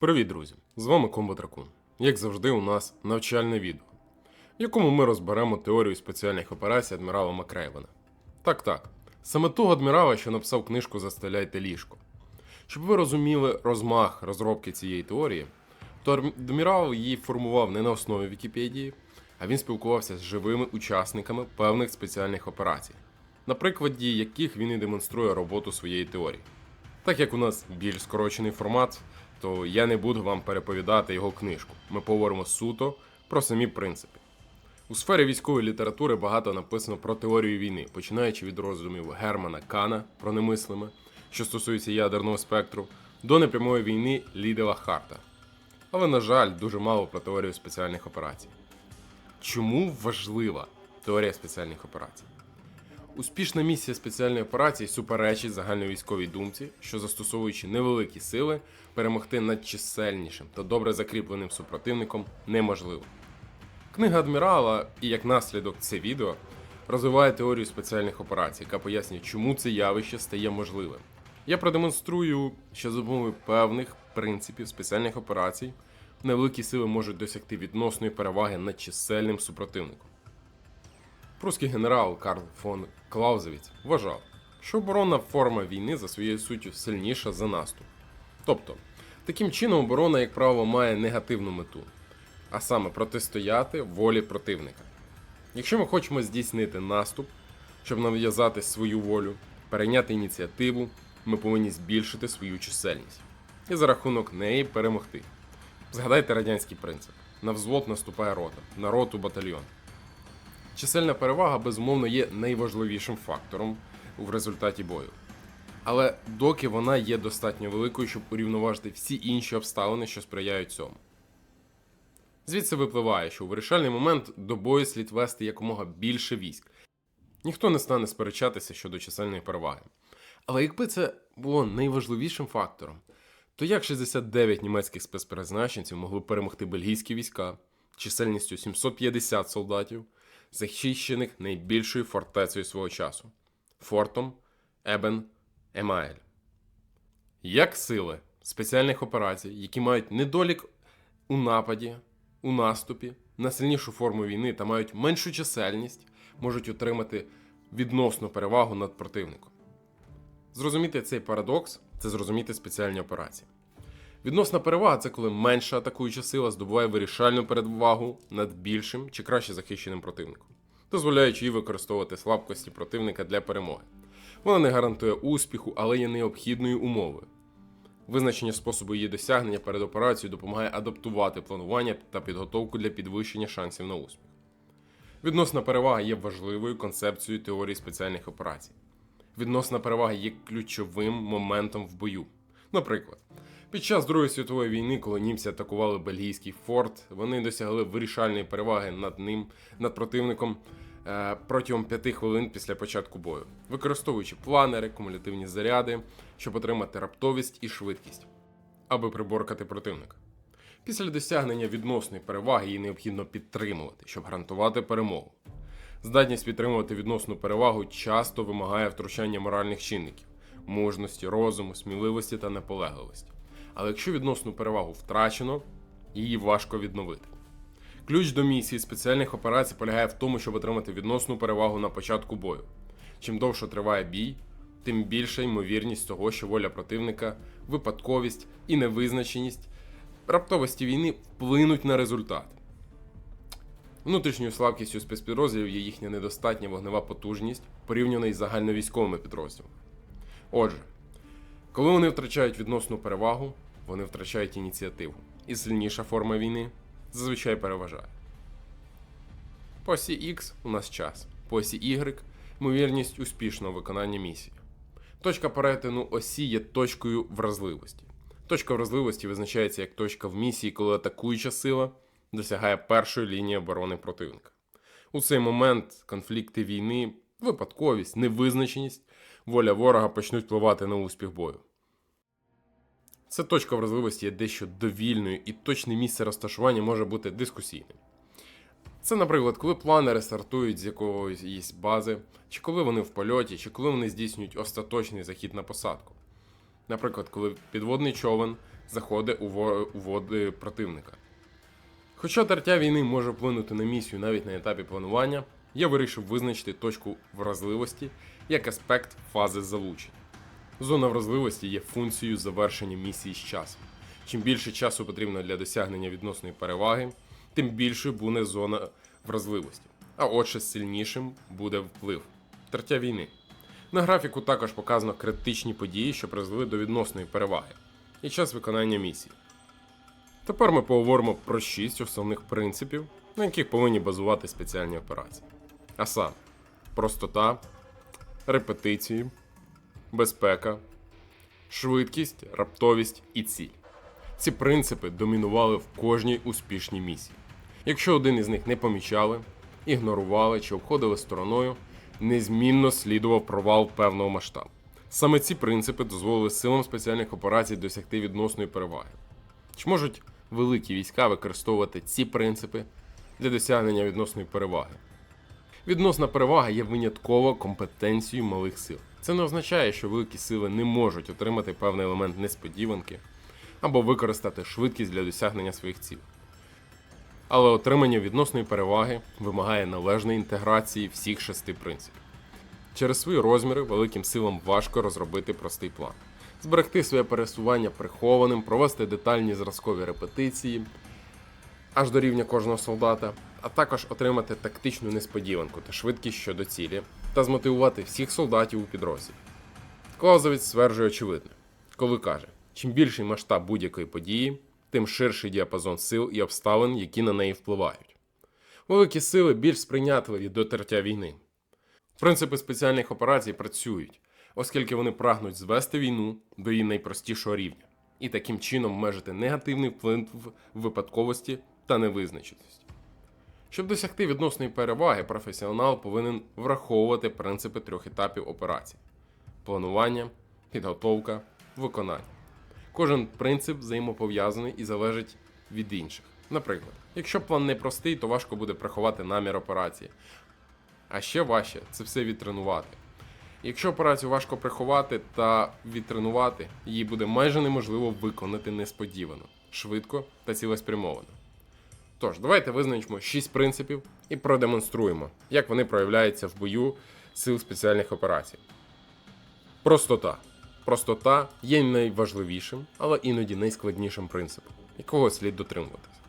Привіт, друзі! З вами Комбо Дракун. Як завжди, у нас навчальне відео, в якому ми розберемо теорію спеціальних операцій адмірала Макрейвена. Так, так, саме того адмірала, що написав книжку Застеляйте ліжко. Щоб ви розуміли розмах розробки цієї теорії, то адмірал її формував не на основі Вікіпедії, а він спілкувався з живими учасниками певних спеціальних операцій, на прикладі яких він і демонструє роботу своєї теорії. Так як у нас більш скорочений формат, то я не буду вам переповідати його книжку. Ми поговоримо суто про самі принципи. У сфері військової літератури багато написано про теорію війни, починаючи від роздумів Германа Кана про немислиме, що стосується ядерного спектру, до непрямої війни Лідела Харта. Але, на жаль, дуже мало про теорію спеціальних операцій. Чому важлива теорія спеціальних операцій? Успішна місія спеціальної операції суперечить загальновійськовій думці, що застосовуючи невеликі сили, перемогти над чисельнішим та добре закріпленим супротивником неможливо. Книга адмірала і як наслідок це відео розвиває теорію спеціальних операцій, яка пояснює, чому це явище стає можливим. Я продемонструю, що за допомогою певних принципів спеціальних операцій невеликі сили можуть досягти відносної переваги над чисельним супротивником. Прусський генерал Карл фон Клаузевіц вважав, що оборонна форма війни за своєю суттю сильніша за наступ. Тобто, таким чином оборона, як правило, має негативну мету, а саме протистояти волі противника. Якщо ми хочемо здійснити наступ, щоб нав'язати свою волю, перейняти ініціативу, ми повинні збільшити свою чисельність і за рахунок неї перемогти. Згадайте радянський принцип: на взвод наступає рота, на роту батальйон. Чисельна перевага, безумовно, є найважливішим фактором в результаті бою. Але доки вона є достатньо великою, щоб урівноважити всі інші обставини, що сприяють цьому. Звідси випливає, що у вирішальний момент до бою слід вести якомога більше військ. Ніхто не стане сперечатися щодо чисельної переваги. Але якби це було найважливішим фактором, то як 69 німецьких спецпризначенців могли перемогти бельгійські війська чисельністю 750 солдатів, захищених найбільшою фортецею свого часу фортом Ебен Емаель. Як сили спеціальних операцій, які мають недолік у нападі, у наступі, на сильнішу форму війни та мають меншу чисельність, можуть отримати відносну перевагу над противником. Зрозуміти цей парадокс це зрозуміти спеціальні операції. Відносна перевага це коли менша атакуюча сила здобуває вирішальну перевагу над більшим чи краще захищеним противником, дозволяючи їй використовувати слабкості противника для перемоги. Вона не гарантує успіху, але є необхідною умовою. Визначення способу її досягнення перед операцією допомагає адаптувати планування та підготовку для підвищення шансів на успіх. Відносна перевага є важливою концепцією теорії спеціальних операцій. Відносна перевага є ключовим моментом в бою. Наприклад, під час Другої світової війни, коли німці атакували бельгійський форт, вони досягли вирішальної переваги над ним, над противником е, протягом 5 хвилин після початку бою, використовуючи планери, кумулятивні заряди, щоб отримати раптовість і швидкість, аби приборкати противника. Після досягнення відносної переваги її необхідно підтримувати, щоб гарантувати перемогу. Здатність підтримувати відносну перевагу часто вимагає втручання моральних чинників, мужності, розуму, сміливості та наполегливості. Але якщо відносну перевагу втрачено, її важко відновити. Ключ до місії спеціальних операцій полягає в тому, щоб отримати відносну перевагу на початку бою. Чим довше триває бій, тим більша ймовірність того, що воля противника, випадковість і невизначеність раптовості війни вплинуть на результат. Внутрішньою слабкістю спецпідрозділів є їхня недостатня вогнева потужність, порівняна із загальновійськовими підрозділами. Отже, коли вони втрачають відносну перевагу, вони втрачають ініціативу, і сильніша форма війни зазвичай переважає. По осі X у нас час, по осі Y ймовірність успішного виконання місії. Точка перетину осі є точкою вразливості. Точка вразливості визначається як точка в місії, коли атакуюча сила досягає першої лінії оборони противника. У цей момент конфлікти війни, випадковість, невизначеність, воля ворога почнуть впливати на успіх бою. Ця точка вразливості є дещо довільною і точне місце розташування може бути дискусійним. Це, наприклад, коли планери стартують з якоїсь бази, чи коли вони в польоті, чи коли вони здійснюють остаточний захід на посадку. Наприклад, коли підводний човен заходить у во- у води противника. Хоча тертя війни може вплинути на місію навіть на етапі планування, я вирішив визначити точку вразливості як аспект фази залучення. Зона вразливості є функцією завершення місії з часом. Чим більше часу потрібно для досягнення відносної переваги, тим більшою буде зона вразливості. А отже, сильнішим буде вплив. Тертя війни. На графіку також показано критичні події, що призвели до відносної переваги, і час виконання місії. Тепер ми поговоримо про шість основних принципів, на яких повинні базувати спеціальні операції. А саме простота, репетиції, безпека, швидкість, раптовість і ціль. Ці принципи домінували в кожній успішній місії. Якщо один із них не помічали, ігнорували чи обходили стороною, незмінно слідував провал певного масштабу. Саме ці принципи дозволили силам спеціальних операцій досягти відносної переваги. Чи можуть великі війська використовувати ці принципи для досягнення відносної переваги? Відносна перевага є винятково компетенцією малих сил. Це не означає, що великі сили не можуть отримати певний елемент несподіванки або використати швидкість для досягнення своїх цілей. Але отримання відносної переваги вимагає належної інтеграції всіх шести принципів. Через свої розміри великим силам важко розробити простий план, зберегти своє пересування прихованим, провести детальні зразкові репетиції аж до рівня кожного солдата, а також отримати тактичну несподіванку та швидкість щодо цілі та змотивувати всіх солдатів у підрозділі. Клаузовець стверджує очевидне, коли каже: чим більший масштаб будь-якої події, тим ширший діапазон сил і обставин, які на неї впливають. Великі сили більш сприйнятливі до тертя війни. Принципи спеціальних операцій працюють, оскільки вони прагнуть звести війну до її найпростішого рівня і таким чином межити негативний вплив випадковості та невизначеності. Щоб досягти відносної переваги, професіонал повинен враховувати принципи трьох етапів операцій: планування, підготовка, виконання. Кожен принцип взаємопов'язаний і залежить від інших. Наприклад, якщо план не простий, то важко буде приховати намір операції. А ще важче це все відтренувати. Якщо операцію важко приховати та відтренувати, її буде майже неможливо виконати несподівано, швидко та цілеспрямовано. Тож, давайте визначимо 6 принципів і продемонструємо, як вони проявляються в бою сил спеціальних операцій. Простота. Простота є найважливішим, але іноді найскладнішим принципом, якого слід дотримуватися.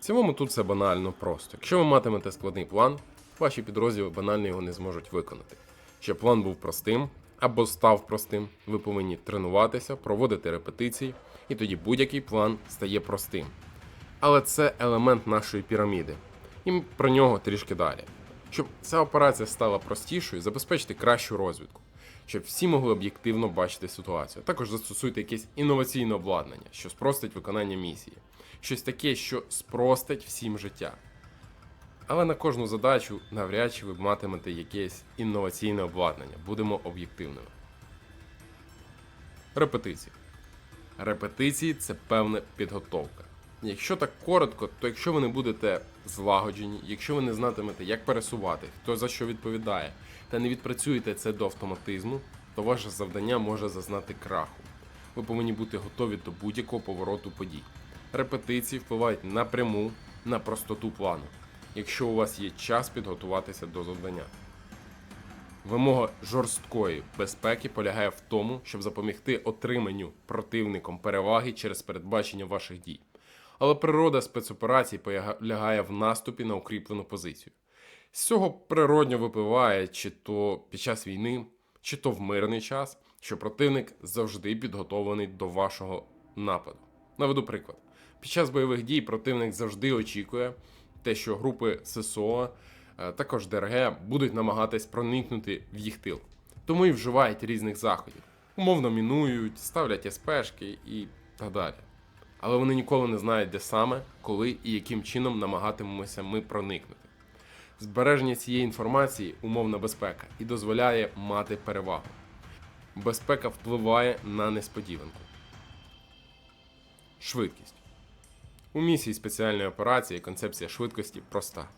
В цілому тут все банально просто. Якщо ви матимете складний план, ваші підрозділи банально його не зможуть виконати. Щоб план був простим або став простим, ви повинні тренуватися, проводити репетиції, і тоді будь-який план стає простим. Але це елемент нашої піраміди, і про нього трішки далі. Щоб ця операція стала простішою, забезпечте кращу розвідку, щоб всі могли об'єктивно бачити ситуацію. Також застосуйте якесь інноваційне обладнання, що спростить виконання місії, щось таке, що спростить всім життя. Але на кожну задачу навряд чи ви матимете якесь інноваційне обладнання, будемо об'єктивними. Репетиції. Репетиції це певна підготовка. Якщо так коротко, то якщо ви не будете злагоджені, якщо ви не знатимете, як пересувати, хто за що відповідає, та не відпрацюєте це до автоматизму, то ваше завдання може зазнати краху. Ви повинні бути готові до будь-якого повороту подій. Репетиції впливають напряму на простоту плану, якщо у вас є час підготуватися до завдання. Вимога жорсткої безпеки полягає в тому, щоб запобігти отриманню противником переваги через передбачення ваших дій. Але природа спецоперацій полягає в наступі на укріплену позицію. З цього природньо випливає, чи то під час війни, чи то в мирний час, що противник завжди підготовлений до вашого нападу. Наведу приклад: під час бойових дій противник завжди очікує те, що групи ССО, е, також ДРГ, будуть намагатись проникнути в їх тил. Тому і вживають різних заходів. Умовно мінують, ставлять СПшки і так далі. Але вони ніколи не знають, де саме, коли і яким чином намагатимемося ми проникнути. Збереження цієї інформації умовна безпека і дозволяє мати перевагу. Безпека впливає на несподіванку. Швидкість. У місії спеціальної операції концепція швидкості проста.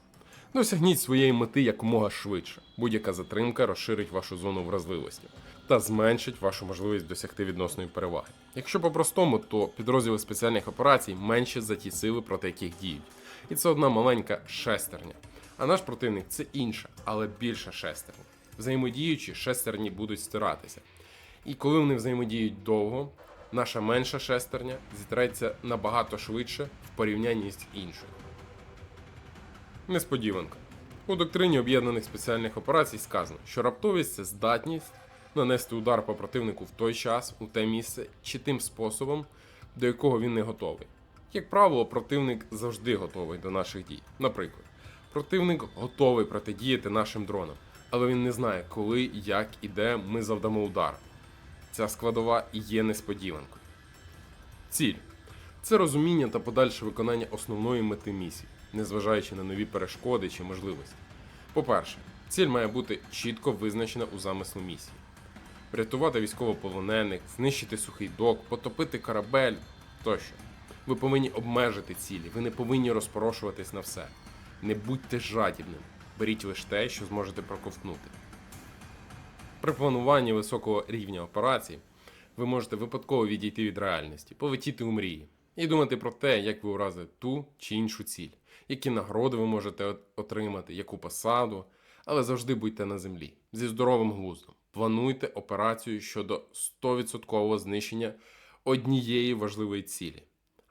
Досягніть своєї мети якомога швидше. Будь-яка затримка розширить вашу зону вразливості та зменшить вашу можливість досягти відносної переваги. Якщо по-простому, то підрозділи спеціальних операцій менші за ті сили, проти яких діють. І це одна маленька шестерня. А наш противник це інша, але більша шестерня. Взаємодіючи, шестерні будуть стиратися. І коли вони взаємодіють довго, наша менша шестерня зітреться набагато швидше в порівнянні з іншою. Несподіванка. У доктрині об'єднаних спеціальних операцій сказано, що раптовість це здатність нанести удар по противнику в той час, у те місце чи тим способом, до якого він не готовий. Як правило, противник завжди готовий до наших дій. Наприклад, противник готовий протидіяти нашим дронам, але він не знає, коли, як і де ми завдамо удар. Ця складова і є несподіванкою. Ціль це розуміння та подальше виконання основної мети місії, незважаючи на нові перешкоди чи можливості. По-перше, ціль має бути чітко визначена у замислу місії. Врятувати військовополонених, знищити сухий док, потопити корабель тощо. Ви повинні обмежити цілі, ви не повинні розпорошуватись на все. Не будьте жадібними, беріть лише те, що зможете проковтнути. При плануванні високого рівня операцій ви можете випадково відійти від реальності, полетіти у мрії і думати про те, як ви уразите ту чи іншу ціль, які нагороди ви можете отримати, яку посаду, але завжди будьте на землі зі здоровим глуздом. Плануйте операцію щодо 100% знищення однієї важливої цілі,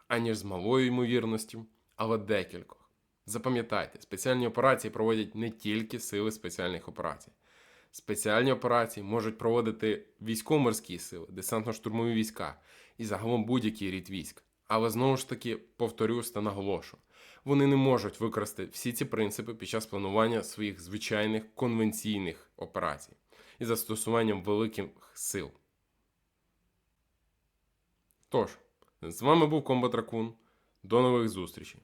аніж з малою ймовірністю, але декількох. Запам'ятайте, спеціальні операції проводять не тільки сили спеціальних операцій. Спеціальні операції можуть проводити військово-морські сили, десантно-штурмові війська і загалом будь-який рід військ. Але знову ж таки повторюсь та наголошу, вони не можуть використати всі ці принципи під час планування своїх звичайних конвенційних операцій із застосуванням великих сил. Тож, з вами був Комбат Ракун. До нових зустрічей!